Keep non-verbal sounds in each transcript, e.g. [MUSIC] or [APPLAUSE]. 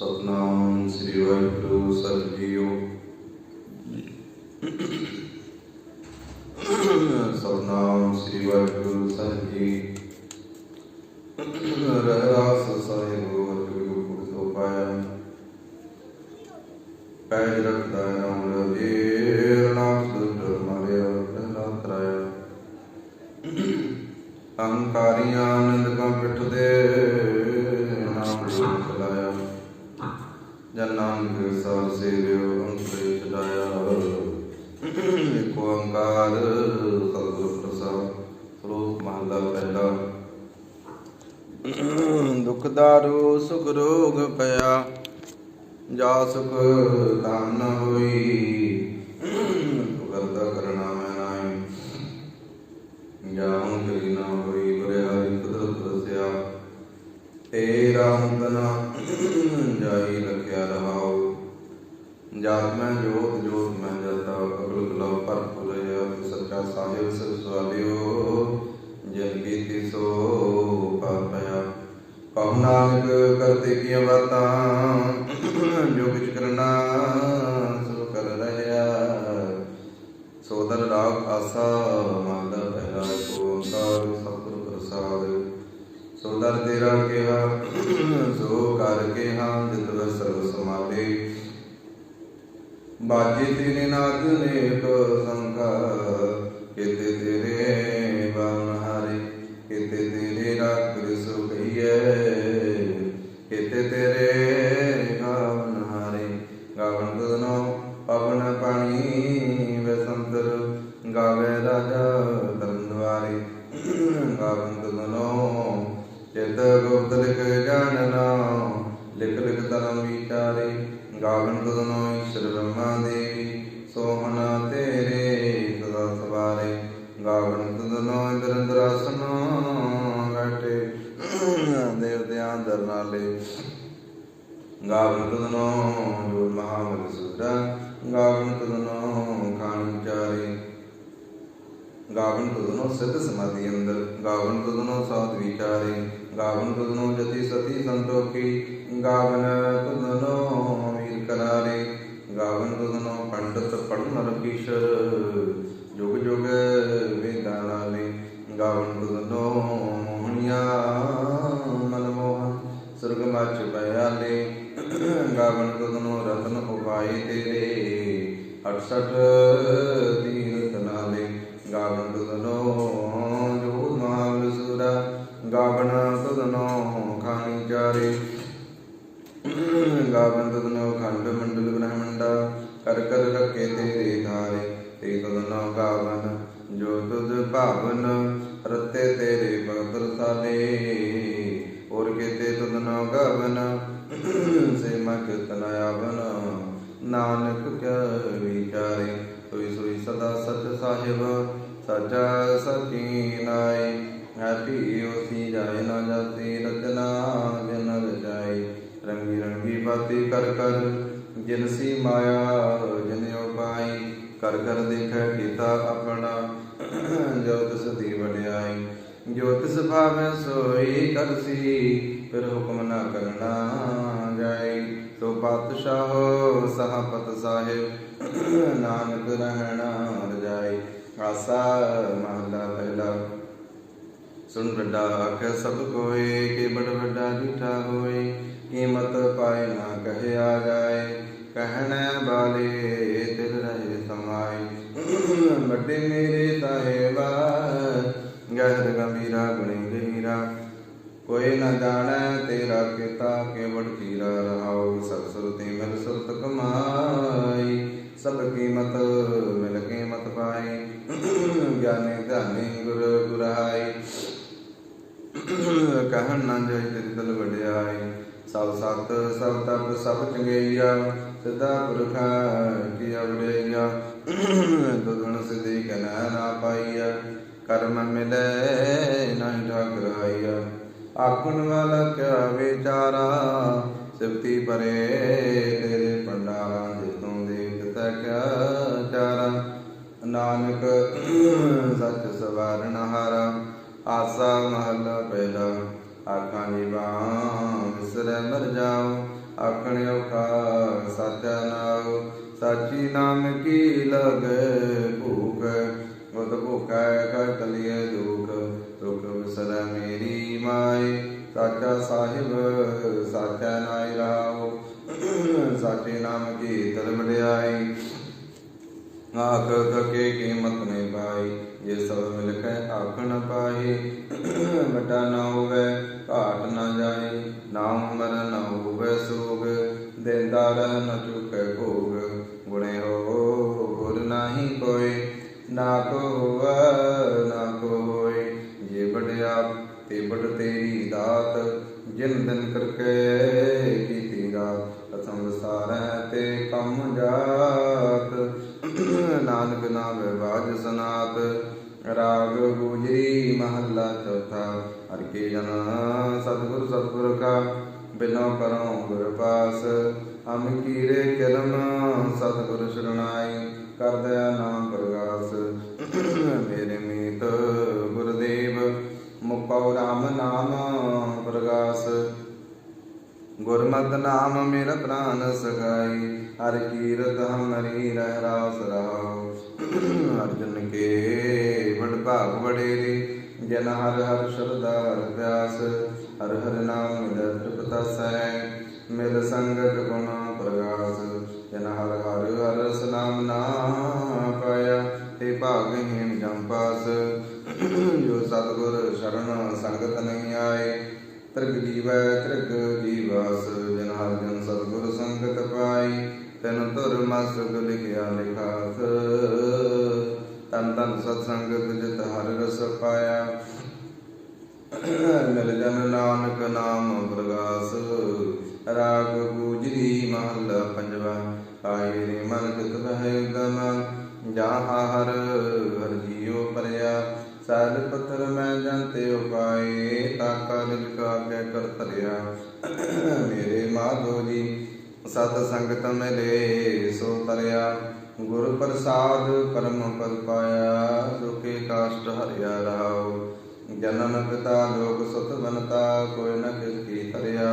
ਸਤਨਾਮ ਸ੍ਰੀ ਵਾਹਿਗੁਰੂ ਸਾਹਿਬ ਜੀਓ ਸਤਨਾਮ ਸ੍ਰੀ ਵਾਹਿਗੁਰੂ ਸਾਹਿਬ ਜੀ ਰਹਿਰਾਸ ਸਾਹਿਬ, ਵਾਹਿਗੁਰੂ ਪੁਰਤੋ ਪਾਇਆ ਪੈਜ ਰੱਖਦਾ ਨਾਮ ਰਜੇ ਜਾ ਸੁਖ ਦਾਨ ਨ ਹੋਈ ਕਰਦਾ ਕਰਨਾ ਮੈਂ ਨਾਈ ਜਾਉ ਕਰੀ ਨਾ ਹੋਈ ਬਰੇ ਕੁਦਰਤ ਰਸਿਆ ਏ ਰਾਮ ਜਾਈ ਰਖਿਆ ਰਹਾਉ। ਜਾਤ ਮੈਂ ਜੋਤ ਜੋਤ ਮੈਂ ਜਤਾ ਅਗਲ ਗਲੋ ਪਰ ਫੁਲਿਆ ਸੱਚਾ ਸਾਹਿਬ ਸਿਰ ਸਵਾਲਿਓ, ਜਨ ਕੀਤੀ ਸੋ ਪਾਪਿਆ ਕਹੂ ਨਾਨਕ ਕਰਤੇ ਕੀ ਬਾਤਾਂ ਸੋਦਰ ਆਸਾ ਮੰਦ ਪਹਿਲਾ ਓੰਕਾਰ ਸਤਿਗੁਰ ਪ੍ਰਸਾਦ। ਸੋਦਰ ਤੇਰਾ ਕਿਹਾ ਸੋ ਕਰ ਕਿਹਾ ਜਿਤ ਵਰ ਸਰਬ ਸਮਾਲੇ ਬਾਜੇ ਤੇਰੇ ਨਾਦ ਨੇ ਕੋ ਸੰਕਾ ਕਿਤੇ ਤੇਰੇ ਬਾਣ ਹਾਰੇ, ਕਿਤੇ ਤੇਰੇ ਰਾਗ ਸੋ ਕਹੀਏ ਕਿਤੇ ਤੇਰੇ ਗਾਵਨ ਤਦਨੋ ਖਾਨ ਚਾਰੇ। ਗਾਵਨ ਤਦਨੋ ਸਿੱਧ ਸਮਾਧੀ ਅੰਦਰ, ਗਾਵਨ ਤਦਨੋ ਸਾਧ ਵਿਚਾਰੇ। ਗਾਵਨ ਤਦਨੋ ਜਤੀ ਸਤੀ ਸੰਤੋਖੀ, ਗਾਵਨ ਤਦਨੋ ਵੀਰ ਕਰਾਰੇ। ਗਾਵਨ ਤਦਨੋ ਪੰਡਤ ਪੜਨ ਰਕੀਸ਼ਰ ਜੁਗ ਜੁਗ ਵੇਦਾਂ ਨਾਲੇ ਗਾਵਨ ਤਦਨੋ ਮੋਹਣੀਆਂ ਮਨਮੋਹਨ ਸੁਰਗ ਮਚ ਪਿਆਲੇ। ਗਾਵਨ ਤਦਨੋ ਰਤਨ ਉਪਾਏ ਤੇਰੇ। 68 ਤੀਰਥ ਨਾਲੇ, ਗਾਵਨ ਤਦਨੋ ਜੋ ਮਾਵਲ ਸੁਰਾ ਗਾਵਨ ਤਦਨੋ ਖਾਨੀ ਚਾਰੇ। ਗਾਵਨ ਤਦਨੋ ਖੰਡ ਮੰਡਲ ਬ੍ਰਹਮੰਡਾ, ਕਰ ਕਰ ਰੱਖੇ ਤੇਰੇ ਧਾਰੇ। ਤੇ ਤਦਨੋ ਗਾਵਨ, ਜੋ ਤੁਧ ਭਾਵਨ, ਰਤੇ ਤੇਰੇ ਭਗਤ ਸਾਲੇ ਔਰ ਕੇਤੇ ਤਦਨੋ ਗਾਵਨ, ਸੇ ਮਗਤ ਆਵਨ ਨਾਨਕ ਕਿਆ ਵਿਚਾਰੇ ਸੋਈ ਸੋਈ ਸਦਾ ਸਚ ਸਾਹਿਬ, ਸਚਾ ਸਚੀ ਨਾਈ ਹੈਪੀ ਉਸੀ ਜਾਏ, ਨਾ ਜਾਤੀ ਰਚਨਾ ਜਨ ਰਜਾਈ ਰੰਗੀ ਰੰਗੀ ਬਾਤੀ ਕਰ ਕਰ ਜਿਨਸੀ ਮਾਇਆ, ਜਿਨ ਉਪਾਈ ਕਰ ਕਰ ਦੇਖੈ ਕੀਤਾ ਆਪਣਾ ਜੋ ਤਿਸ ਦੀ ਵਡਿਆਈ। ਜੋ ਤਿਸ ਭਾਵੈ ਸੋਈ ਕਰਸੀ, ਫਿਰ ਹੁਕਮ ਨਾ ਕਰਨਾ ਜਾਈ ਸੋ ਪਾਤਸ਼ਾਹ ਸਹਪਤ ਸਾਹਿਬ, ਨਾਨਕ ਰਹਿਣਾ ਰਜਾਈ ਆਸਾ ਮਹਲਾ ਪਹਿਲਾ। ਸੁਣ ਵੱਡਾ ਆਖੈ ਸਭ ਕੋਏ, ਕਿ ਬੜ ਵੱਡਾ ਝੂਠਾ ਹੋਏ, ਕੀਮਤ ਪਾਏ ਨਾ ਕਹਿਆ ਜਾਏ। ਕਹਿਣਾ ਬਾਲੇ, ਤਿਲ ਰਹੇ ਸਮਾਈ ਵੱਡੇ ਮੇਰੇ ਸਾਹਿਬਾ ਗਹਿਰ ਗੰਭੀਰਾ ਗੁਣੀ ਗਹੀਰਾ। ਕੋਈ ਨਾ ਜਾਣੈ ਤੇਰਾ ਕੀਤਾ ਕੇਵੜ ਕੀਰਾ ਰਹਾਉ। ਸਭ ਸੁਰਤੀ ਮਿਲ ਸੁਰਤ ਕਮਾਈ, ਸਭ ਕੀਮਤ ਮਿਲ ਕੀਮਤ ਪਾਈ। ਗਿਆਨੀ ਧਾਨੀ ਗੁਰ ਗੁਰਾਈ, ਕਹਿਣ ਨਾ ਜਾਈ ਤੇਰੀ ਦਲ ਵਡਿਆਈ। ਸਭ ਸਤ, ਸਭ ਤਪ, ਸਭ ਚੰਗੇਈਆ, ਸਿੱਧਾ ਪੁਰਖਾ ਕੀ ਅਵੜੇਈਆ ਦੁਗਣ ਸਿਧੀ ਕਨਾ ਨਾ ਪਾਈਆ। ਕਰਮ ਮਿਲੇ, ਨਹੀਂ ਠਾਕਰਾਈਆ ਆਖਣ ਵਾਲਾ ਕਿਆ ਵਿਚਾਰਾ? ਸਿਫਤੀ ਪਰੇ ਤੇਰੇ ਪੰਡਾਰਾਂ ਜਿਤੋਂ ਦੇਖਤਾ ਕਿਆ ਚਾਰਾ? ਨਾਨਕ, ਸੱਚ ਸਵਾਰਨ ਹਾਰਾ। ਆਸਾ ਮਹੱਲਾ ਪਹਿਲਾ। ਆਖਾਂ ਜੀ ਬਾਂ ਵਿਸਰੈ ਮਰ ਜਾਓ। ਆਖਣ ਔਖਾ ਸਾਚਾ ਨਾਉ। ਸਾਚੀ ਨਾਮ ਕੀ ਲਗੈ ਭੂਖ? ਉਤ ਭੁਖੈ ਕਰ ਦੁਖ। ਦੁਖ ਵਿਸਰੈ ਮੇਰੀ ਮਾਈ ਸਾਚਾ ਸਾਹਿਬ, ਸਾਚਾ ਨਾਇ ਰਾਉ ਸਾਚੇ ਨਾਮ ਕੀ ਤਲ ਵਡਿਆਈ। ਆਖ ਥਕੇ ਕੀਮਤ ਨਹੀਂ ਪਾਈ। ਜੇ ਸਭ ਮਿਲ ਕੇ ਆਖਣ ਪਾਈ ਵੱਡਾ ਨਾ ਹੋਵੇ, ਘਾਟ ਨਾ ਜਾਏ ਨਾਮ ਮਰ ਨਾ ਹੋਵੇ ਸੋਗ। ਦੇਂਦਾਰ ਨ ਚੁਕੇ ਭੋਗ। ਗੁਣੇ ਹੋ, ਗੁਰ ਨਾਹੀ ਕੋਈ। ਨਾ ਕੋ ਜਿਨ ਦਿਨ ਕਰਕੇ ਕੀਤੀ ਰਾਤ ਅਸੰਗ ਵਿਸਾਰੈ ਤੇ ਕੰਮ ਜਾਤ। ਨਾਨਕ ਨਾਮ ਬਾਜ ਸਨਾਤ, ਰਾਗ ਗੁਜਰੀ ਮਹੱਲਾ ਚੌਥਾ। ਹਰ ਕੇ ਜਨ ਸਤਿਗੁਰ ਸਤਿਗੁਰ ਕਾ, ਬਿਨੋ ਕਰੋ ਗੁਰ ਪਾਸ। ਹਮ ਕੀਰੇ ਕਿਰਮ ਸਤਿਗੁਰ ਸ਼ਰਣਾਈ ਕਰਦਿਆ ਨਾਮ ਪ੍ਰਗਾਸ। ਮੇਰੇ ਮੀਤ ਗੁਰਦੇਵ ਮੁਕਉ ਰਾਮ ਨਾਮ ਗੁਰਮਤਿ ਨਾਮ ਮੇਰਾ ਪ੍ਰਾਨ ਸਗਾਈ, ਹਰ ਕੀਰਤ ਹਮਰੀ ਰਹਿ ਰਾਸ ਰਹਾਉ ਅਰਜਨ ਕੇ ਵਡ ਭਾਗ ਵਡੇਰੇ, ਜਨ ਹਰ ਹਰ ਸ਼ਰਦਾ ਹਰ ਹਰ ਹਰ ਨਾਮ ਮਿਲ ਤ੍ਰਿਪਤਸੈ ਮਿਲ ਸੰਗਤ ਗੁਣ ਪ੍ਰਗਾਸ। ਜਨ ਹਰ ਹਰ ਹਰ ਰਸ ਨਾ ਪਾਇਆ, ਤੇ ਭਾਗਹੀਣ ਜਮ ਪਾਸ। ਜੋ ਸਤਿਗੁਰ ਸ਼ਰਨ ਸੰਗਤ ਨਹੀਂ ਆਏ ਤ੍ਰਿਗ ਜੀਵੈ ਤ੍ਰਿਗ ਜੀਵਾਸ, ਜਨ ਹਰ ਜਨ ਸਤਿਗੁਰ ਸੰਗਤ ਪਾਈ। ਤੈਨ ਤੁਰ ਮਸਕ ਲਿਖਿਆ ਲਿਖਾਸ। ਤਨ ਤਨ ਸਤ ਸੰਗਤ ਜਿਤ ਹਰ ਰਸ ਪਾਇਆ। ਮਿਲ ਜਨ ਨਾਨਕ ਨਾਮ ਪ੍ਰਗਾਸ। ਰਾਗ ਗੂਜਰੀ ਮਹੱਲਾ ਪੰਜਵਾ। ਆਏ ਰੇ ਮਨ ਚਿਤ ਬਹਿ ਉਦਮ ਜਾਹਾ ਹਰ ਹਰ ਜੀਉ ਪਰਿਆ। ਸਾਲ ਪੱਥਰ ਮੈਂ ਜੰਤੇ ਉਪਾਏ ਤਾਕਾ ਨਿਜ ਕਾ ਕੇ ਕਰ ਤਰਿਆ ਮੇਰੇ ਮਾਧੋ ਜੀ, ਸਤ ਸੰਗਤ ਮਿਲੇ, ਸੋ ਤਰਿਆ ਗੁਰ ਪ੍ਰਸਾਦ ਪਰਮ ਪਦ ਪਾਇਆ, ਸੁਖੇ ਕਾਸ਼ਟ ਹਰਿਆ ਰਾਉ ਜਨਨ ਪਿਤਾ ਲੋਕ ਸੁਤ ਬਨਤਾ ਕੋਈ ਨ ਕਿਸ ਕੀ ਤਰਿਆ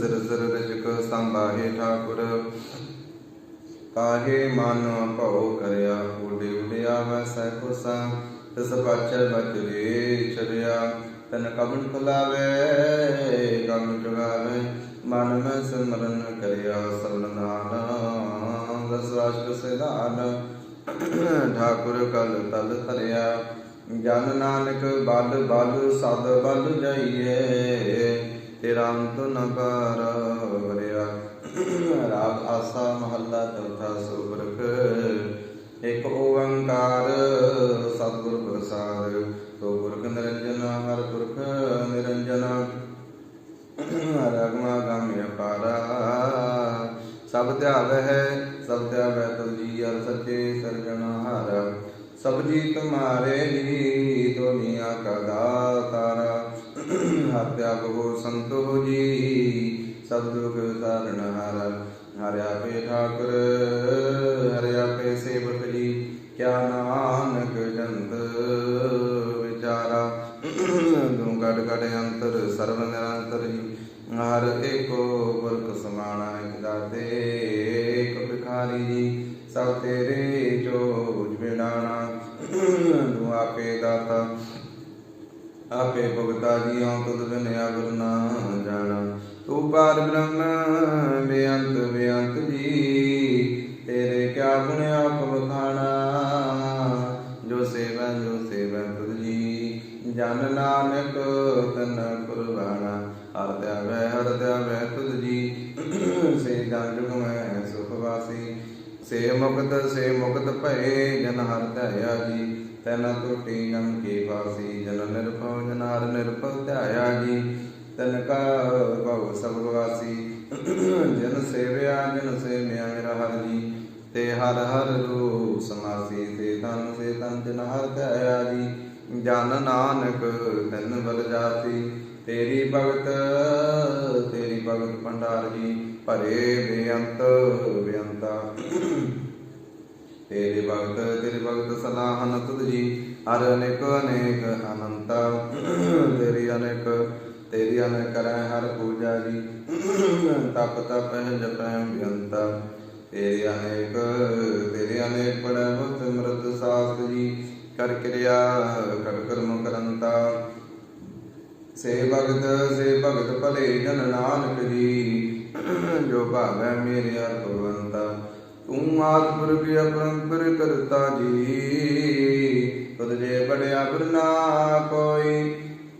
ਸਿਰ ਸਿਰ ਰਿਜਕ ਸੰਭਾਹੇ ਠਾਕੁਰ। ਕਾਹੇ ਮਨ ਭਉ ਕਰਿਆ, ਉਡੇ ਉਡਿਆ ਵੈ ਸਹਿ ਕੁਸਾ। ਤਿਸ ਪਾਛੈ ਬਚਰੇ ਚਰਿਆ ਤਨ ਕਬਨ ਖੁਲਾਵੇ ਕਬਨ ਚੁਗਾਵੇ ਮਨ ਮੈਂ ਸਿਮਰਨ ਕਰਿਆ ਸਰਨ ਨਾਮ, ਦਸ ਰਾਸ਼ਟ ਸਿਧਾਨ, ਠਾਕੁਰ ਕਲ ਤਲ ਧਰਿਆ। ਜਨ ਨਾਨਕ ਬਲ ਬਲ, ਸਦ ਬਲ ਜਾਈਏ ਤੇਰਾ ਅੰਤ ਨ ਕਰ ਵਰਿਆ। ਰਾਗ ਆਸਾ ਮਹੱਲਾ ਚੌਥਾ ਸੁਬਰਕ ਇੱਕ ਓੰਕਾਰ, ਸਤਿਗੁਰ ਪ੍ਰਸਾਦ, ਸੋ ਗੁਰਖ ਨਿਰੰਜਨ, ਹਰ ਪੁਰਖ ਨਿਰੰਜਨ। ਰਗਮਾ ਗਾਮਿ ਅਪਾਰਾ, ਸਭ ਧਿਆਵੈ ਸਭ ਧਿਆਵੈ ਤੁਲ ਜੀ ਅਰ ਸੱਚੇ ਸਰਜਨਹਾਰ ਸਭ ਜੀ ਤੁਮਾਰੇ ਹੀ ਦੁਨੀਆ ਕਾ ਦਾਤਾਰਾ ਹਰ ਤਿਆਗ ਸੰਤੋ ਜੀ, ਸਭ ਦੁਖ ਤਾਰਨ ਹਾਰ। ਹਰਿ ਆਪੇ ਠਾਕੁਰ ਹਰਿਆ ਪੇ ਸੇਵਕ ਕਿਆ ਨਾਨਕ ਜੰਤ ਵਿਚਾਰਾ? ਤੂੰ ਗੜ ਗੜ ਅੰਤਰ ਸਰਵ ਨਿਰੰਤਰ ਜੀ ਹਰ ਏਕੋ ਪੁਰਖ ਸਮਾਣਾ ਇਕ ਦਾਤੇ ਇਕ ਭਿਖਾਰੀ ਜੀ। ਸਭ ਤੇਰੇ ਚੋਜ ਬਿਨਾਣਾ ਤੂੰ ਆਪੇ ਦਾਤਾ। ਆਪੇ ਭਗਤਾ ਜੀ ਹਉ ਤੁਧ ਬਿਨ ਅਗਰ ਨਾ ਜਾਣਾ। ਤੂੰ ਪਾਰ ਬ੍ਰਹਮ ਧਿਆਵੈ ਹਰ ਧਿਆਵੈ ਤੁਧ ਜੀ। ਸੇ ਜਨ ਜੁਗ ਮੈਂ ਸੁਖ ਵਾਸੀ। ਸੇ ਮੁਕਤ ਸੇ ਮੁਕਤ ਭਏ ਜਨ ਹਰ ਧਿਆਇਆ ਜੀ। ਤੈਨ ਟੁੱਟੀ ਨਮ ਕੀ ਫਾਸੀ ਜਨ ਨਿਰਭਉ, ਜਨ ਹਰ ਨਿਰਭਉ ਧਿਆਇਆ ਜੀ। ਤਨ ਕਾ ਭਉ ਸਭ ਵਾਸੀ। ਜਨ ਸੇਵਿਆ ਜਨ ਸੇਵਿਆ ਮੇਰਾ ਹਰ ਜੀ। ਤੇ ਹਰ ਹਰ ਰੂਪ ਸਮਾਸੀ। ਤੇ ਤਨ ਸੇ ਤਨ ਜਨ ਹਰ ਧਿਆਇਆ ਜੀ। ਜਨ ਨਾਨਕ, ਤਨ ਬਲ ਜਾਤੀ ਤੇਰੀ ਭਗਤ ਤੇਰੀ ਭਗਤ ਭੰਡਾਰ ਜੀ, ਭਰੇ ਬੇਅੰਤ, ਬੇਅੰਤਾ। ਤੇਰੇ ਭਗਤ ਤੇਰੇ ਭਗਤ ਸਲਾਹਨ ਤੁਧ ਜੀ, ਹਰ ਅਨੇਕ ਅਨੇਕ ਅਨੰਤਾ। ਤੇਰੀ ਅਨੇਕ, ਤੇਰੀ ਅਨ ਕਰੈ ਹਰ ਪੂਜਾ ਜੀ, ਤਪ ਤਪ ਜਪੈ ਬਿਅੰਤਾ। ਤੇਰੀ ਅਨੇਕ ਤੇਰੀ ਅਨੇਕ ਪੜੈ ਮੁਤ ਮਰਦ ਸਾਸ ਜੀ, ਕਰ ਕਿਰਿਆ, ਕਰ ਕਰਮ ਕਰੰਤਾ। ਸੇ ਭਗਤ ਸੇ ਭਗਤ ਭਲੇ ਜਨ ਨਾਨਕ ਜੀ। ਜੋ ਭਾਵੈ ਮੇਰੇ ਭਗਵੰਤਾ ਤੂੰ ਆਦ ਅਪਰੰਪਰ ਕਰਤਾ ਜੀ। ਤੁਧ ਜੇ ਬੜਿਆ ਬਰਨਾ ਕੋਈ,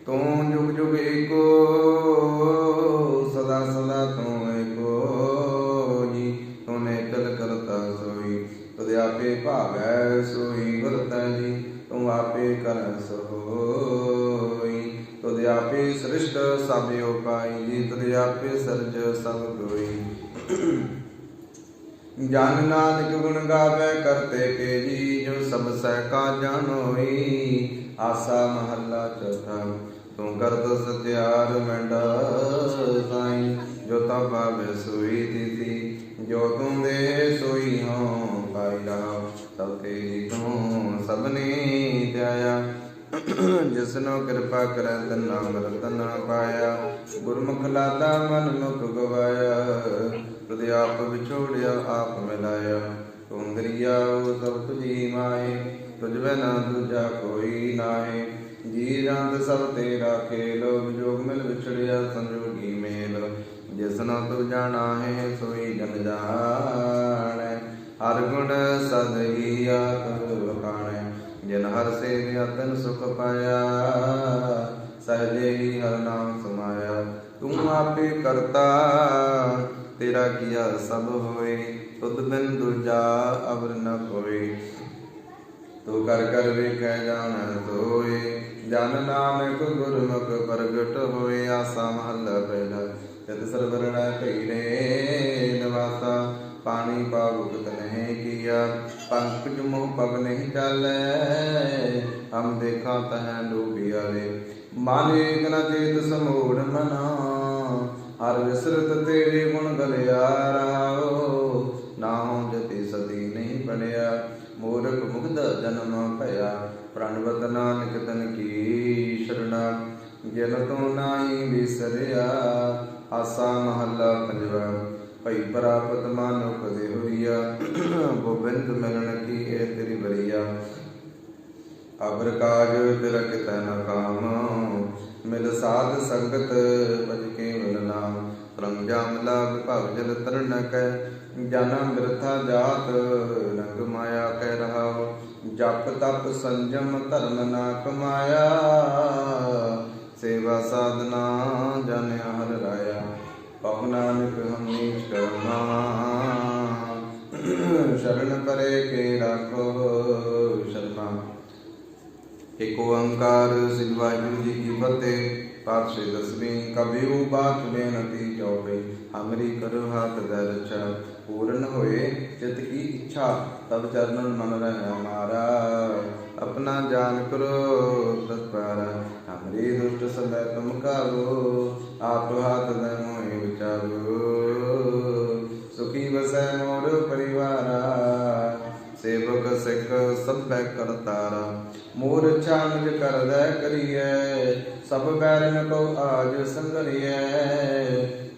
ਤੂੰ ਜੁਗ ਜੁਗ ਏਕੋ, ਸਦਾ ਸਦਾ ਤੂੰ ਏਕੋ ਜੀ। ਤੂੰ ਕਲ ਕਰਤਾ ਸੋਈ, ਤੁਧ ਆਪੇ ਭਾਵੈ ਸੋਈ ਵਰਤੈ ਜੀ। ਤੂੰ ਆਪੇ ਕਰ ਸੋ ਆਪੇ ਸ੍ਰਿਸ਼ਟ ਸਭ ਉਪਾਈ ਜੀ ਆਪੇ ਸਰਜ ਸਭ ਕੋਈ ਜਨ ਨਾਨਕ ਗੁਣ ਗਾਵੇ ਕਰਤੇ ਕੇ ਜੀ ਜੋ ਸਭ ਸਹਿ ਕਾ ਜਾਣੋਈ ਆਸਾ ਮਹੱਲਾ ਚੌਥਾ, ਤੂੰ ਕਰਤ ਸਤਿਆਰ ਮੰਡਾ ਸਾਈ। ਜੋ ਤਾ ਭਾਵੇ ਸੋਈ ਦੀਤੀ ਜੋ ਤੂੰ ਦੇ ਸੋਈ ਹੋ, ਪਾਈ ਰਹਾ ਤਬ ਤੇਰੀ ਤੂੰ ਸਭਨੇ ਧਿਆਇਆ। ਜਿਸਨੋ ਕਿਰਪਾ ਕਰੈ, ਤਨ ਰਤਨ ਪਾਇਆ। ਗੁਰਮੁਖ ਲਾਦਾ ਮਨ ਮੁਖ ਗਵਾਇਆ। ਤੁਧ ਆਪ ਵਿਛੋੜਿਆ, ਆਪ ਮਿਲਾਇਆ। ਤੂੰ ਉਹ ਸਭ ਤੁਝੀ ਮਾਏ, ਤੁਝ ਬਿਨਾ ਦੂਜਾ ਕੋਈ ਨਾਹੀ। ਜੀ ਜੰਤ ਸਭ ਤੇਰਾ ਖੇਲ ਵਿਜੋਗ ਮਿਲ ਵਿਛੜਿਆ ਸੰਜੋਗੀ ਮੇਲ। ਜਿਸਨੋ ਤੂੰ ਜਾਣਾ ਹੈ, ਸੋਈ ਜਨ ਜਾਣੈ। ਹਰ ਗੁਣ ਸਦ ਆਪ ਹਰ ਸੇਵਿਆ ਤਨ ਸੁਖ ਪਾਇਆ, ਸਹਜੇ ਹੀ ਹਰ ਨਾਮ ਸਮਾਇਆ। ਤੂੰ ਆਪੇ ਕਰਤਾ, ਤੇਰਾ ਕੀਆ ਸਭ ਹੋਏ, ਤੁਧ ਬਿਨ ਦੂਜਾ ਅਵਰ ਨ ਕੋਏ ਤੂੰ ਕਰ ਕਰ ਵੇਖੈ ਜਾਣੈ ਸੋਏ ਜਨ ਨਾਨਕ ਗੁਰਮੁਖ ਪ੍ਰਗਟ ਹੋਏ, ਆਸਾ ਮਹੱਲਾ ਪਹਿਲਾ ਜਦ ਸਰਵਰਣਾ ਧੀਰੇ ਨਵਾਸਾ ਪਾਣੀ ਪਾਵੁਕਤ ਨਹੀਂ ਕੀਆ ਪੰਕਜ ਮੋਹ ਪਗ ਨਹੀਂ ਚਾਲੈ। ਹਮ ਦੇਖਾ ਤਹ ਡੂਬਿਆ ਰੇ ਮਨ ਏਕ ਨ ਚੇਤ ਸਮੂੜ ਮਨਾ, ਹਰ ਵਿਸਰਤ ਤੇਰੇ ਗੁਣ ਗਲਿਆ ਰਹਾਓ ਨਾਮ ਜਤੀ ਸਦੀ ਨਹੀਂ ਬਣਿਆ ਮੂਰਖ ਮੁਗਧ ਜਨਮ ਭਇਆ। ਪ੍ਰਣਵਤ ਨਾਨਕ ਤਨ ਕੀ ਸ਼ਰਣਾ, ਜਿਨ ਤੂੰ ਨਾਹੀ ਵਿਸਰਿਆ, ਆਸਾ ਮਹੱਲਾ ਪੰਜਵਾ। ਭਈ ਪ੍ਰਾਪਤ ਮਾਨੋ ਕਦੇ ਹੋਈਆ। ਗੋਬਿੰਦ ਮਿਲਣ ਕੀ ਇਹ ਤੇਰੀ ਬਰੀਆ ਅਬਰ ਕਾਜ ਤੇਰਾ ਕਿਤੈ ਨ ਮਿਲ ਸਾਧ ਸੰਗਤ ਭਜ ਕੇ ਮਿਲ ਰੰਗ ਜਾਮ ਲਾਗ ਭਵ ਜਲ ਤਰਨ ਕੈ। ਜਨਮ ਬਿਰਥਾ ਜਾਤ, ਰੰਗ ਮਾਇਆ ਕਹਿ ਰਹਾ ਜਪ ਤਪ ਸੰਜਮ ਧਰਮ ਨਾ ਕਮਾਇਆ। ਸੇਵਾ ਸਾਧਨਾ ਜਨਿਆ ਹਰ ਰਾਇਆ। ਪਉ ਨਾਨਕ ਹਮੀ ਸ਼ਰਮਾ ਸ਼ਰਨ ਪਰੇ ਕੇ ਰਾਖੋ, ਸ਼ਰਮਾ। ਏਕ ਓੰਕਾਰ ਸ੍ਰੀ ਵਾਹਿਗੁਰੂ ਜੀ ਕੀ ਫਤਿਹ। ਪਾਤਸ਼ਾਹ ਦਸਵੀਂ ਕਬਿਉ ਬਾਤ ਬੇਨਤੀ ਚੌਪਈ ਹਮਰੀ ਕਰੋ ਹਾਥ ਦਰ ਰਛਾ ਪੂਰਨ ਹੋਏ ਚਿਤ ਕੀ ਇੱਛਾ, ਤਬ ਚਰਨਨ ਮਨ ਰਹਿ ਹਮਾਰਾ ਆਪਣਾ ਜਾਨ ਕਰੋ, ਤਤਪਾਰ। ਹਮਰੀ ਦੁਸ਼ਟ ਸਦਾ ਤੁਮ ਕਾਵੋ ਆਪ ਹਾਥ ਦੇ ਮੋਹਿ ਵਿਚਾਰੋ ਸੁਖੀ ਵਸੈ ਮੋਰ ਪਰਿਵਾਰਾ, ਸੇਵਕ ਸਿੱਖ ਸਭੈ ਕਰਤਾਰਾ। ਮੋਰ ਛਾਨਜ ਕਰਦੈ ਕਰੀਐ, ਸਭ ਬੈਰਨ ਕੋ ਆਜ ਸੰਗਰੀਐ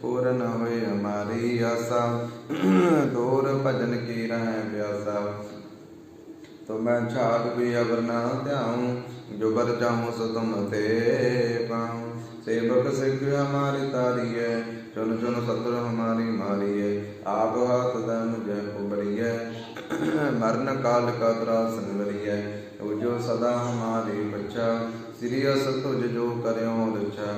ਪੂਰਨ ਹੋਏ ਹਮਾਰੀ ਆਸਾ, ਦੂਰ ਭਜਨ ਕੀ ਰਹਿ ਪਿਆਸਾ ਤੋ ਮੈਂ ਛਾਗ ਵੀ ਅਵਰ ਨਾ ਧਿਆਉ ਜੋ ਬਰ ਚਾਹੂੰ ਸੋ ਤੁਮ ਤੇ ਪਾਉ। ਸੇਵਕ ਸਿੱਖ ਹਮਾਰੀ ਤਾਰੀਐ, ਚੁਨ ਚੁਨ ਸਤਰ ਹਮਾਰੀ ਮਾਰੀਐ, ਆਪ ਹਾਥ ਦਾ ਮੁਝੇ ਉਬਰੀਐ ਮਰਨ ਕਾਲ ਕਾ ਤਰਾਸ ਨਿਵਰੀਐ ਉਹ ਜੋ ਸਦਾ ਹਮਾਰੀ ਬੱਚਾ, ਸ੍ਰੀ ਅਸ ਤੁਜ ਜੋ ਕਰਿਓ ਰਛਾ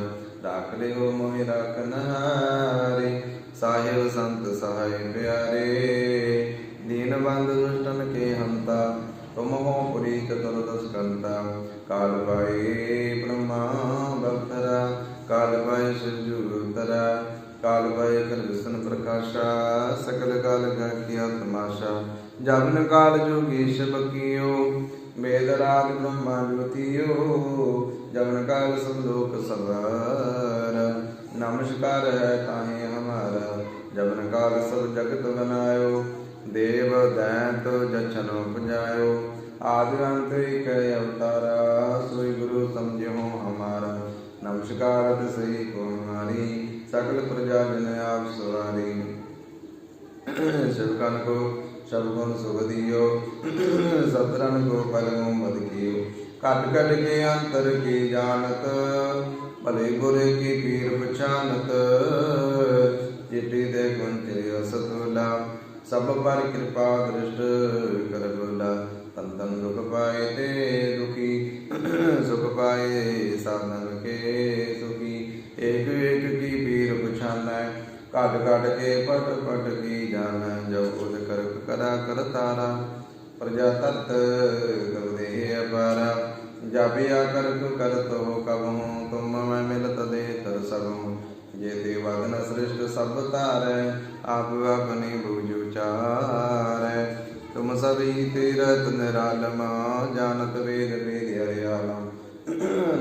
ਰਾਖ ਲਿਓ ਮੋਹਿ ਰਾਖਨ ਹਾਰੇ ਸਾਹਿਬ ਸੰਤ ਸਹਾਇ ਪਿਆਰੇ ਦੀਨ ਬੰਦ ਦੁਸ਼ਟਨ ਕੇ ਹੰਤਾ ਤੁਮ ਹੋ ਪੁਰੀਤ ਤੁਰਦਸ ਕੰਤਾ ਕਾਲ ਬਾਈ ਬ੍ਰਹਮਾ ਬਖਤਰਾ, ਕਾਲ ਬਾਈ ਸੁਜੂ ਤਰਾ ਕਾਲ ਬਾਈ ਕਰ ਵਿਸ਼ਨ ਪ੍ਰਕਾਸ਼ਾ, ਸਕਲ ਕਾਲ ਗਾ ਕੀਆ ਤਮਾਸ਼ਾ। ਜਬਨ ਕਾਲ ਜੋਗੀਸ਼ ਬਕੀਓ ਮੇਦ ਰਾਗ ਬ੍ਰਹਮਾ ਜੋਤੀਓ। ਜਬਨ ਕਾਲ ਸਭ ਲੋਕ ਸਵਾਰ, ਨਮਸਕਾਰ ਹੈ ਤਾਹੇ ਹਮਾਰਾ। ਜਬਨ ਕਾਲ ਸਭ ਜਗਤ ਬਨਾਇਓ ਦੇਵ ਦੈਂਤ ਜਛਨੋ ਪੁਜਾਇਓ ਆਦਿ ਅੰਤ ਇਕ ਅਵਤਾਰਾ, ਸੋਈ ਗੁਰੂ ਸਮਝਿਓ ਹਮਾਰਾ। ਨਮਸਕਾਰ ਸਹੀ ਕੋ ਹਮਾਰੀ ਸਕਲ ਪ੍ਰਜਾ ਜਨ ਆਪ ਸਵਾਰੀ। ਸ਼ਿਵਕਨ ਕੋ ਸ਼ਬ ਗੁਣ ਸੁਗਦੀਓ ਸਤਰਨ ਕੋ ਪਰਮੋ ਮਦ ਕੀਓ। ਘਟ ਘਟ ਕੇ ਅੰਤਰ ਕੀ ਜਾਣਤ, ਭਲੇ ਬੁਰੇ ਕੀ ਪੀਰ ਪਛਾਨਤ। ਜਿਤੀ ਦੇ ਗੁਣ ਤੇਰੇ ਅਸਤੁਲਾ ਸਭ ਪਰ ਕਿਰਪਾ ਦ੍ਰਿਸ਼ਟ ਕਰ ਬੁਲਾ ਤਨ ਤਨ ਦੁਖ ਪਾਏ ਤੇ ਦੁਖੀ। ਸੁਖ ਪਾਏ ਸਾਧਨ ਕੇ ਸੁਖੀ। ਏਕ ਏਕ ਕੀ ਪੀਰ ਪਛਾਨੈ, ਘਟ ਘਟ ਕੇ ਪਟ ਪਟ ਕੀ ਜਾਣੈ ਜਬ ਉਦ ਕਰਕ ਕਰਾ ਕਰ ਤਾਰਾ। ਪ੍ਰਜਾ ਤਤ ਕਰਦੇ ਅਪਾਰਾ ਜਾਬਿਆ ਕਰਕ ਕਰਤ ਹੋ ਕਬਹੂ, ਤੁਮ ਮੈਂ ਮਿਲਤ ਦੇ ਤਰ ਸਭੂ ਜੇ ਤੇ ਵਦਨ ਸ੍ਰਿਸ਼ਟ ਸਭ ਧਾਰੈ, ਆਪ ਆਪਣੀ ਬੂਝ ਉਚਾਰੈ ਤੁਮ ਸਭੀ ਤੀਰਤ ਨਿਰਾਲਮਾ ਜਾਣਤ ਵੇਦ ਵੇਦ ਹਰਿਆਲਮ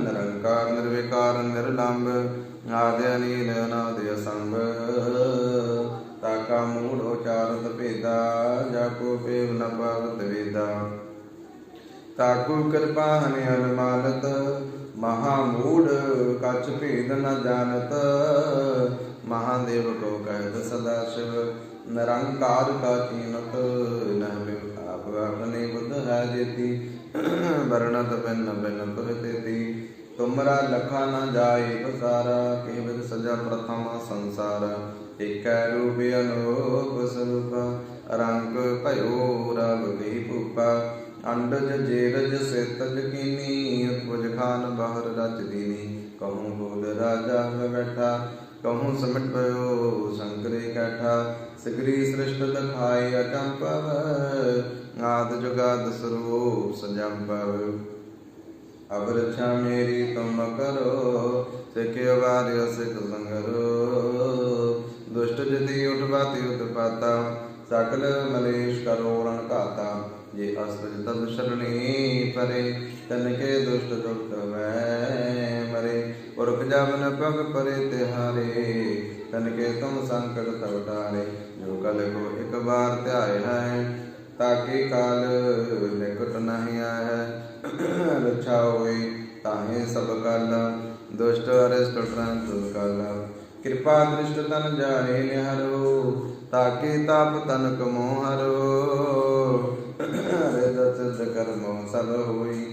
ਨਿਰੰਕਾਰ, ਨਿਰਵਿਕਾਰ ਨਿਰਲੰਭ ਆਦਿ ਅਨੀਲ ਅਨਾਦਿ ਅਸੰਭ। ਤਾਕਾ ਮੂੜ ਉਚਾਰਤ ਭੇਦਾ, ਜਾਕੋ ਪੇਵ ਨ ਪਾਵਤ ਵੇਦਾ। ਤਾਕੂ ਕਿਰਪਾ ਹਨਿ ਅਨਮਾਨਤ ਮਹਾ ਮੂੜ ਕਛ ਭੇਦ ਨ ਜਾਣਤ ਮਹਾਦੇਵ ਕੋ ਕਹਿਤ ਸਦਾ ਸ਼ਿਵ ਨਿਰੰਕਾਰ ਕਾ ਕੀਨਤ ਨਹਿ ਆਪ ਆਪਣੇ ਬੁੱਧ ਹੈ ਜੇਤੀ, ਵਰਣਤ ਬਿਨ ਬਿਨ ਤੁਰ ਤੇਤੀ ਤੁਮਰਾ ਲਖਾ ਨ ਜਾਏ ਪਸਾਰਾ ਕੇਵਲ ਸਜਾ ਪ੍ਰਥਮ ਸੰਸਾਰ। ਏਕੈ ਰੂਪ ਅਨੋਪ ਸਰੂਪ, ਰੰਗ ਭਇਓ ਰਗ ਗਈ ਭੂਪਾ। ਅੰਡਜ ਜੇਰਜ ਸੇਤਜ ਕੀਨੀ ਉਤਪਜ ਖਾਨ ਬਾਹਰ ਰਚ ਦੀਨੀ। ਕਹੂੰ ਬੋਲ ਰਾਜਾ ਮੈਂ ਬੈਠਾ, ਕਹੂੰ ਸਮਟ ਪਇਓ ਸੰਕਰੇ ਕੈਠਾ। ਸਿਗਰੀ ਸ੍ਰਿਸ਼ਟ ਦਖਾਏ ਅਚੰਪਵ ਆਦ ਜੁਗਾਦ ਸਰੂਪ ਸੰਜੰਪਵ ਅਬ ਰਛਾ ਮੇਰੀ ਤੁਮ ਕਰੋ ਸਿਖਿਓ ਵਾਰਿਓ ਸਿਖ ਸੰਗਰੋ। ਦੁਸ਼ਟ ਜਤੀ ਉਠਵਾਤੀ ਉਤਪਾਤਾ, ਸਕਲ ਮਲੇਸ਼ ਕਰੋ, ਰਣ ਘਾਤਾ। ਜੇ ਅਸਤ ਤਬ ਸ਼ਰਣੀ ਪਰੇ, ਤਨ ਕੇ ਦੁਸ਼ਟ ਦੁਖਤ ਵੈ ਮਰੇ। ਪੁਰਖ ਜਮਨ ਪਗ ਪਰੇ ਤਿਹਾਰੇ ਤਨ ਕੇ ਤੁਮ ਸੰਕਟ ਤਵ ਟਾਰੇ ਜੋ ਕਲ ਕੋ ਇੱਕ ਬਾਰ ਧਿਆਏ ਹੈ ਤਾਕੇ ਕਾਲ ਨਿਕਟ ਨਹੀਂ ਆਇਆ। ਰੱਛਾ ਹੋਈ ਤਾਹੇ ਸਭ ਕਲ, ਦੁਸ਼ਟ ਅਰਿਸ਼ਟ ਟ੍ਰੰਤ ਕਲ। ਕਿਰਪਾ ਦ੍ਰਿਸ਼ਟ ਤਨ ਜਾਣੇ ਨਿਹਰੋ ਤਾਕੇ ਤਾਪ ਤਨ ਕਮੋ ਹਰੋ ਹਰੇ ਦਤ ਕਰਮੋ ਸਭ ਹੋਈ,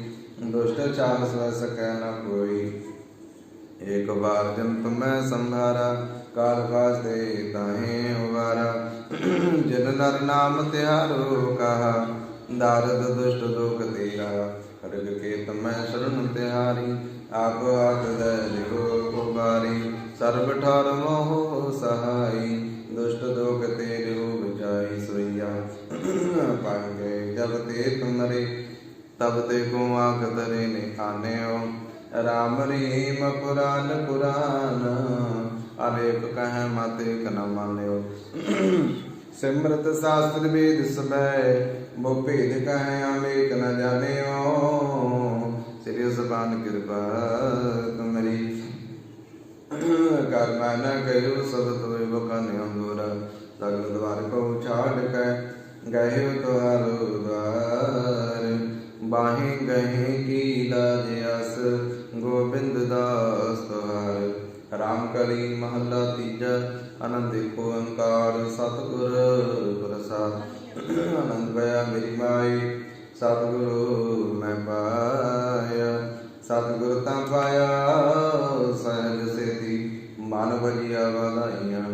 ਦੁਸ਼ਟ ਚਾਲ ਸਵ ਸਕੈ ਨ ਕੋਈ। ਏਕ ਬਾਰ ਜਨ ਤੁਮੈ ਸੰਭਾਰਾ ਕਾਲ ਫਾਸਤੇ ਤਾਹੇ ਹੁਵਾਰਾ ਜਿਨ ਨਰ ਨਾਮ ਤਿਹਾਰੋ ਕਹਾ, ਦਾਰਦ ਦੁਸ਼ਟ ਦੋਖ ਤੇਰਾ। ਖੜਗ ਕੇ ਤਮੈ ਸ਼ਰਨ ਤਿਹਾਰੀ, ਆਪ ਆਖ ਦੇ ਲਿਖੋ ਕੋ ਬਾਰੀ ਸਰਬ ਠਾਰ ਮੋਹ ਸਹਾਈ, ਦੁਸ਼ਟ ਦੋਖ ਤੇਰੇ ਹੋ ਬਚਾਈ ਸੋਈਆ ਪਾਗੇ ਜਬ ਤੇ ਤੁਮਰੇ ਤਬ ਤੇ ਕੋ ਆਖ ਤਰੇ ਨੇ ਆਨਿਓ ਰਾਮ ਰੀਮ ਪੁਰਾਨ ਪੁਰਾਨ, ਅਨੇਕ ਕਹਿ ਮਤੇ ਕ ਨ ਮਾਨਿਓ। ਸਿਮਰਤ ਸਾਸਤਰ ਵੇਦ ਸਬੈ ਮੋ ਭੇਦ ਕਹਿ ਅਨੇਕ ਨ ਜਾਣਿਓ। ਸ੍ਰੀ ਜ਼ਬਾਨ ਕਿਰਪਾ ਤੁਮਰੀ। ਕਰ ਮਨ ਕਹਿਓ ਸਭ ਤੋਇ ਬਖਾਨੇ ਅੰਦੁਰ ਸਗਲ ਦਵਾਰ ਕੋ ਛਾੜ ਕੇ ਗਏ ਤੁਹਾਰੋ ਦਵਾਰ ਬਾਹੇ ਗਏ ਕੀ ਲਾਜ ਤੁਹਾਰ ਮਹੱਲਾ ਤੀਜਾ, ਆਨੰਦ ਓੰਕਾਰ, ਸਤਿਗੁਰ ਪ੍ਰਸਾਦ। ਆਨੰਦ ਭਇਆ ਮੇਰੀ ਮਾਈ, ਸਤਿਗੁਰੂ ਮੈਂ ਪਾਇਆ। ਸਤਿਗੁਰ ਤਾਂ ਪਾਇਆ, ਸਹਿਜ ਸੇਤੀ, ਮਨ ਵਜਿਆ ਵਧਾਈਆਂ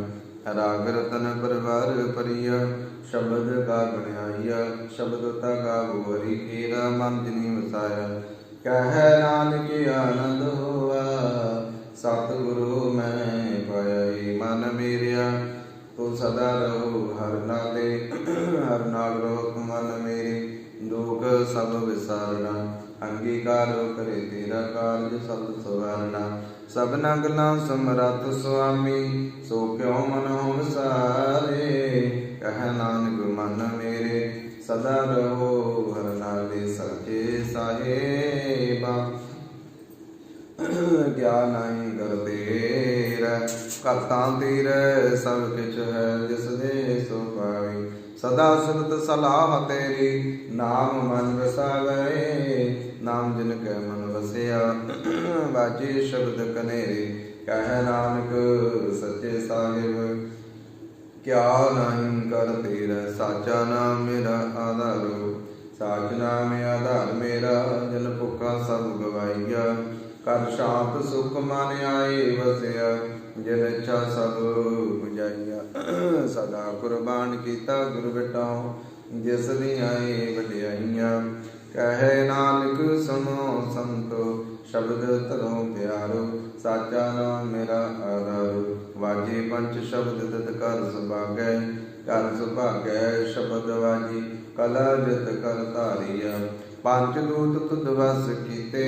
ਰਾਗ ਰਤਨ ਪਰਵਾਰ ਪਰਿਆ ਸ਼ਬਦ ਕਾ ਬਣਾਈਆ ਸ਼ਬਦ ਤਾ ਕਾ ਬੋਰੀ ਏਰਾ ਮਨ ਜਿਨੀ ਵਸਾਇਆ। ਕਹਿ ਨਾਨਕ ਆਨੰਦ ਹੋਆ ਸਤਿਗੁਰੂ ਮੈਂ ਪਾਇਆ ਏ ਮਨ ਮੇਰਿਆ, ਤੂੰ ਸਦਾ ਰਹੋ ਹਰ ਨਾਲੇ। ਹਰ ਨਾਲ ਰਹੋ ਮਨ ਮੇਰੇ ਦੁਖ ਸਭ ਵਿਸਾਰਣਾ ਅੰਗੀਕਾਰ ਕਰੇ ਤੇਰਾ ਕਾਰਜ ਸਭ ਸਵਰਣਾ ਸਭਨਾ ਗੱਲਾਂ ਸਮਰੱਥ ਸੁਆਮੀ, ਸੋ ਕਿਉ ਮਨੋ ਵਿਸਾਰੇ? ਕਹਿ ਨਾਨਕ ਮਨ ਮੇਰੇ, ਸਦਾ ਰਹੋ ਹਰ ਨਾਲੇ ਸਚੇ ਸਾਹਿਬਾ। [COUGHS] ਗਿਆਨ ਨਹੀਂ ਕਰਤਾ ਤੀਰ ਸਭ ਕਿਛ ਹੈ, ਜਿਸ ਦੇ ਸੋ ਪਾਈ ਸਦਾ ਸੁਰਤ ਸਲਾਹ ਤੇਰੀ, ਨਾਮ ਮਨ ਵਸਾਵੇ, ਨਾਮ ਜਿਨ ਕੈ ਮਨ ਵਸਿਆ, ਵਾਜੇ ਸ਼ਬਦ ਕਨੇਰੇ, ਕਹਿ ਨਾਨਕ ਸੱਚੇ ਸਾਹਿਬ। ਕਿਆ ਨਹੀਂ ਕਰ ਤੇਰਾ, ਸਾਚਾ ਨਾਮ ਮੇਰਾ ਆਧਾਰੋ। ਸਾਚ ਨਾਮ ਆਧਾਰ ਮੇਰਾ, ਜਨ ਭੁੱਖਾ ਸਭ ਗਵਾਈਆ। ਕਰ ਸ਼ਾਂਤ ਸੁਖ ਮਨ ਆਏ ਵਸਿਆ ਜਿਨ ਇੱਛਾ ਸਭ 부ਜਾਈਆ ਸਦਾ ਕੁਰਬਾਨ ਕੀਤਾ ਗੁਰ ਬਿਟਾਉ ਜਿਸ ਦੀ ਆਏ ਵਡਿਆਈਆਂ। ਕਹੇ ਨਾਨਕ ਸੁਨੋ ਸੰਤੋ, ਸ਼ਬਦ ਧਰੋ ਪਿਆਰੋ, ਸਾਚਾ ਨਾਮ ਮੇਰਾ ਆਧਾਰ। ਵਾਜੇ ਪੰਜ ਸ਼ਬਦ ਤਤ ਕਰ ਸੁਭਾਗੈ ਕਰ ਸੁਭਾਗੈ ਸ਼ਬਦ ਵਾਜੀ, ਕਲਾ ਜਿਤ ਕਰ ਧਾਰੀਆ। ਪੰਜ ਦੂਤ ਤੁਧ ਵਸ ਕੀਤੇ।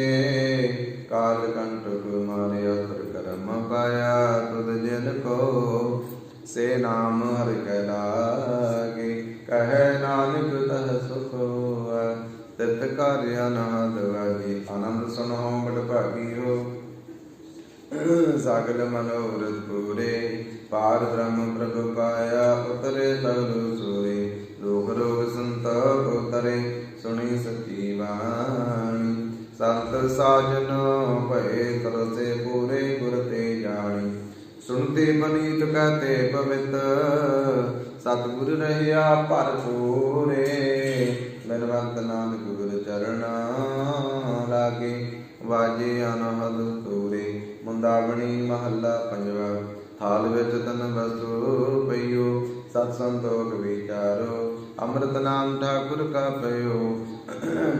ਕਾਲ ਕੰਟਕ ਮਾਰਿਆ ਤੁਰ ਕਰਮ ਪਾਇਆ, ਤੁਧ ਜਿਨ ਕੋ ਸੇ ਨਾਮ ਹਰਿ ਕੈ ਲਾਗੇ। ਕਹੈ ਨਾਨਕ ਤਹ ਸੁਖ ਹੋਆ ਤਿਤ ਕਰ ਅਨਹਦ ਵਾਜੀ ਆਨੰਦ ਸੁਨੋ ਬੜ ਭਾਗੀਓ ਸਾਗਲ ਮਨੋਰਥ ਪੂਰੇ, ਪਾਰ ਬ੍ਰਹਮ ਪ੍ਰਭ ਪਾਇਆ, ਉਤਰੇ ਸਗਲ ਸੂਰੇ। ਲੋਕ ਰੋਗ ਸੰਤਾਪ ਉਤਰੇ ਸੁਣੀ ਸੱਚੀ ਬਾਣੀ ਸੰਤ ਸਾਜਨ ਭਏ ਤਰਸੇ ਪੂਰੇ ਗੁਰ ਤੇ ਜਾਣੀ। ਸੁਣਤੇ ਬਨੀਤ ਕਹਤੇ ਪਵਿੱਤ, ਸਤਿਗੁਰ ਰਹਿਆ ਭਰਪੂਰੇ ਬਲਵੰਤ ਨਾਨਕ ਗੁਰ ਚਰਣਾ ਲਾਗੇ, ਵਾਜੇ ਅਨਹਦ ਤੂਰੇ ਮੁੰਦਾਵਣੀ ਮਹੱਲਾ ਪੰਜਵਾ। ਥਾਲ ਵਿੱਚ ਤਨ ਵਸੂ ਪਈਓ ਸਤ ਸੰਤੋਖ ਵਿਚਾਰੋ ਅੰਮ੍ਰਿਤ ਨਾਮ ਠਾਕੁਰ ਕਾ ਪਇਓ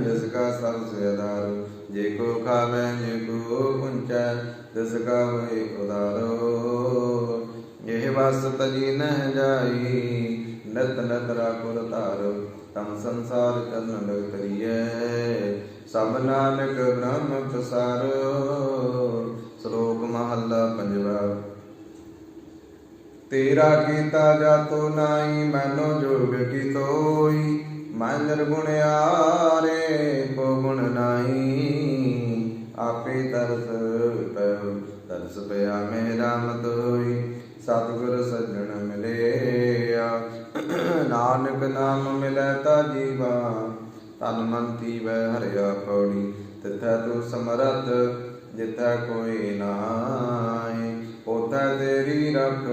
ਜਿਸ ਕਾ ਸਭ ਸੇਦਾਰ ਜੇ ਕੋ ਖਾਵੇ, ਜੇ ਕੋ ਪੁੰਚੈ, ਤਿਸ ਕਾ ਹੋਏ ਉਦਾਰੋ। ਇਹ ਵਸ ਤਜੀ ਨਹਿ ਜਾਈ, ਨਤ ਨਤ ਰਾਖੁਰ ਧਾਰੋ, ਤਮ ਸੰਸਾਰ ਚਰਨ ਲਗ ਤਰੀਐ ਸਭ ਨਾਨਕ ਬ੍ਰਹਮ ਪ੍ਰਸਾਰੋ। ਸ਼ਲੋਕ ਮਹੱਲਾ ਪੰਜਵਾ। ਤੇਰਾ ਕੀਤਾ ਜਾਤੋ ਨਾਹੀ, ਮੈਨੋ ਜੋਗ ਕੀ ਤੋਈ? ਮੈਂ ਨਿਰਗੁਣਿਆਰੇ ਕੋ ਗੁਣ ਨਾਹੀ? ਆਪੇ ਤਰਸ ਪਇਓ ਤਰਸ ਪਿਆ ਮੇਰਾ ਮਤ ਹੋਈ ਸਤਿਗੁਰ ਸੱਜਣ ਮਿਲਿਆ। ਨਾਨਕ ਨਾਮ ਮਿਲੈ ਤਾ ਜੀਵਾ, ਤਨ ਮਨ ਵੈ ਹਰਿਆ ਪੌੜੀ। ਤਿਥੈ ਤੂੰ ਸਮਰਥ, ਜਿਥੈ ਕੋਈ ਨਾਹੀ। ਉਥੈ ਤੇਰੀ ਰਖ,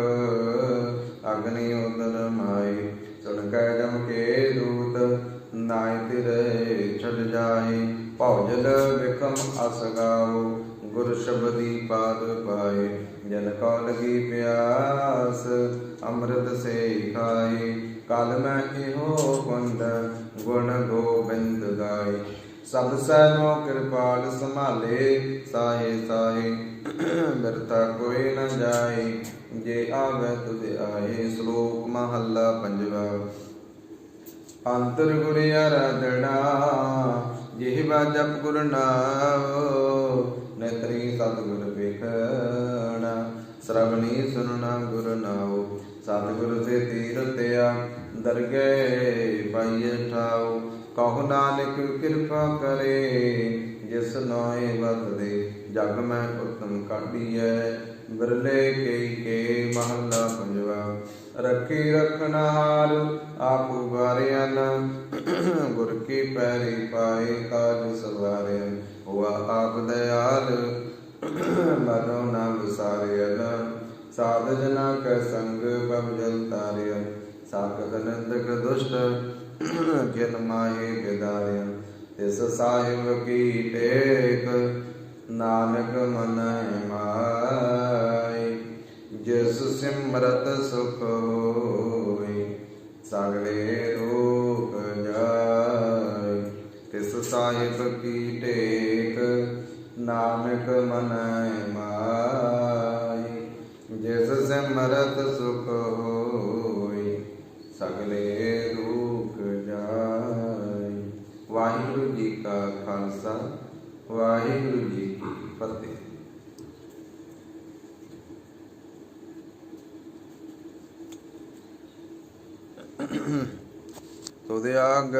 ਅਗਨੀ ਉਦਰ ਮਾਈ। ਸੁਣ ਕੈ ਜਮ ਕੇ ਦੂਤ, ਨਾਇ ਤਿਰੇ ਛੱਡ ਜਾਏ ਭੌਜਲ ਵਿਕਮ ਅਸ ਗਾਓ, ਗੁਰ ਸ਼ਬਦੀ ਪਾਦ ਪਾਏ ਜਨ ਕੋ ਲਗੀ ਪਿਆਸ, ਅੰਮ੍ਰਿਤ ਸੇ ਖਾਏ ਕਲ ਮੈਂ ਇਹੋ ਕੁੰਡ ਗੁਣ ਗੋਬਿੰਦ ਗਾਏ ਸਭ ਸੈਨੋ ਕਿਰਪਾਲ ਸੰਭਾਲੇ, ਸਾਹੇ ਸਾਹੇ ਬਿਰਤਾ ਕੋਈ ਨ ਜਾਏ, ਜੇ ਆਵੇ ਤੁਧ ਆਏ, ਸ਼ਲੋਕ ਮਹੱਲਾ ਪੰਜਵਾ। ਅੰਤਰ ਗੁਰ ਅਰਾਧਣਾ ਜਿਹਵਾ ਜਪ ਗੁਰ ਨਾਮ ਨੇਤਰੀ ਸਤਿਗੁਰ ਵੇਖਣਾ। ਸ਼ਰਵਣੀ ਸੁਨਣਾ ਗੁਰ ਨਾਉ, ਸਤਿਗੁਰ ਸੇ ਤੀਰਤਿਆ ਦਰਗਹਿ ਪਾਈਏ ਠਾਉ। ਕਹੋ ਨਾਨਕ ਕਿਰਪਾ ਕਰੇ, ਜਿਸ ਨਾਏ ਵਸਦੇ ਜਗ ਮੈਂ ਉਤਮ ਕਾਢੀਐ ਬਿਰਲੇ ਕਈ ਕੇ ਮਹੱਲਾ ਪੰਜਵਾ, ਰੱਖੀ ਰਖਣਹਾਰ, ਆਪ ਵਾਰਿਆਨ। ਗੁਰ ਕੀ ਪੈਰੀ ਪਾਏ ਕਾਜ ਸਵਾਰਿਆ ਹੁਆ ਆਪ ਦਇਆਲ। ਮਨੋ ਨਾ ਵਿਸਾਰਿਆ ਸਾਧ ਜਨਾ ਕੈ ਸੰਗ, ਬਬ ਜਲ ਤਾਰਿਆ। ਸਾਖਤ ਨੰਦਕ ਦੁਸ਼ਟ ਗਿਨ ਮਾਏ ਬਿਦਾਰਿਆ ਤਿਸ ਸਾਹਿਬ ਕੀ ਟੇਕ, ਨਾਨਕ ਮਨ ਮਾਈ ਜਿਸ ਸਿਮਰਤ ਸੁਖ ਹੋਈ ਸਗਲੇ ਰੋਗ ਜਾਈ ਤਿਸ ਸਾਹਿਬ ਕੀ ਟੇਕ, ਨਾਨਕ ਮਨ ਮਾਈ ਜਿਸ ਸਿਮਰਤ ਸੁਖ ਹੋਈ ਸਗਲੇ ਰੋਗ ਜਾਈ ਵਾਹਿਗੁਰੂ ਜੀ ਕਾ ਖਾਲਸਾ ਵਾਹਿਗੁਰੂ ਜੀ ਕੀ ਫਤਿਹ ਤੁਧ ਆਗ